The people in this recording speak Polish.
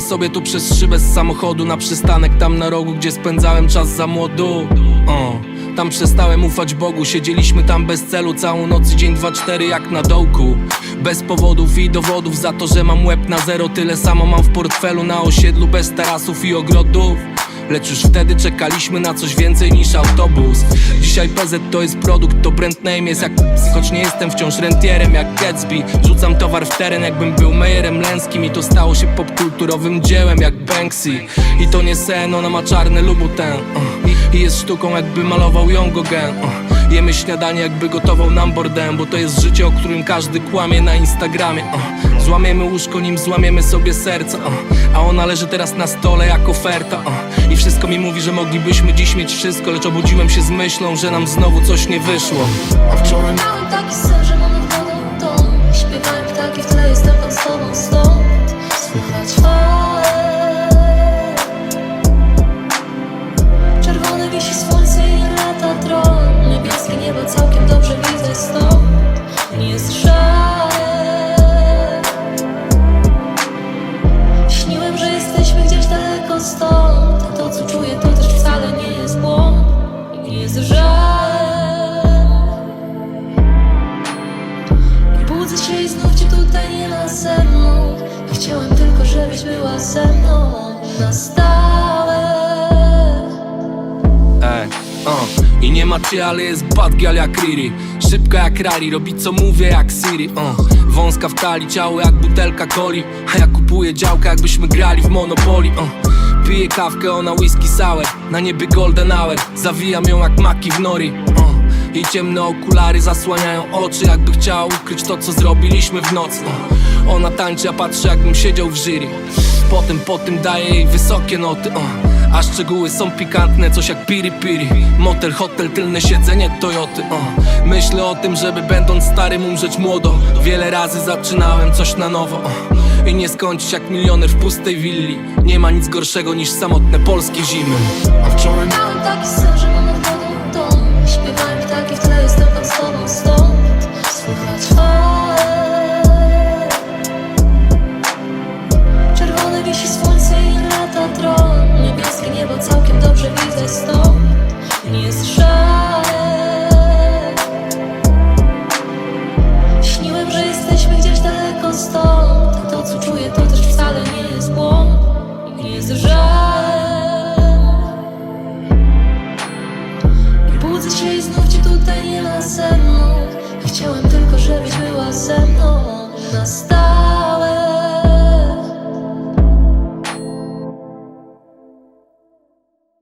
sobie tu przez szybę z samochodu Na przystanek tam na rogu, gdzie spędzałem czas za młodu. O, Tam przestałem ufać Bogu Siedzieliśmy tam bez celu całą noc dzień dwa cztery jak na dołku. Bez powodów i dowodów za to, że mam łeb na zero Tyle samo mam w portfelu na osiedlu bez tarasów i ogrodów Lecz już wtedy czekaliśmy na coś więcej niż autobus Dzisiaj PZ to jest produkt, to brand name jest jak Choć nie jestem wciąż rentierem jak Gatsby Rzucam towar w teren jakbym był Mejerem Lęskim I to stało się popkulturowym dziełem jak Banksy I to nie sen, ona ma czarny lubuten uh. I jest sztuką jakby malował ją Gauguin uh. Jemy śniadanie jakby gotował nam bordem Bo to jest życie, o którym każdy kłamie na Instagramie uh. Złamiemy łóżko, nim złamiemy sobie serca uh. A ona leży teraz na stole jak oferta. I wszystko mi mówi, że moglibyśmy dziś mieć wszystko Lecz obudziłem się z myślą, że nam znowu coś nie wyszło. A wczoraj Miałem taki sen, że mam nad wodą dom. Śpiewają ptaki w tle, jestem tam z tobą stąd. Słychać fale Czerwone wisi słońce i lata tron. Niebieskie niebo całkiem dobrze widzę stąd jest żal. I budzę się i znów cię tutaj nie ma ze mną. Chciałem tylko, żebyś była ze mną na stałe. Ej, o. I nie ma cię, ale jest bad girl jak Riri. Szybka jak rally, robi co mówię jak Siri. O. Wąska w talii, ciało jak butelka coli. A ja kupuję działkę jakbyśmy grali w Monopoly. O. Piję kawkę, ona whisky sour Na niebie golden hour Zawijam ją jak maki w nori o. Jej ciemne okulary zasłaniają oczy Jakby chciała ukryć to, co zrobiliśmy w nocy o. Ona tańczy, a patrzę jakbym siedział w jury Potem, potem daję jej wysokie noty o. A szczegóły są pikantne, coś jak piri piri Motel, hotel, tylne siedzenie Toyoty o. Myślę o tym, żeby będąc starym umrzeć młodo Wiele razy zaczynałem coś na nowo o. I nie skończyć jak milioner w pustej willi. Nie ma nic gorszego niż samotne polskie zimy. A wczoraj Miałem taki sen, że mam nad wodą i znów cię tutaj nie ma ze mną. Chciałem tylko, żebyś była ze mną na stałe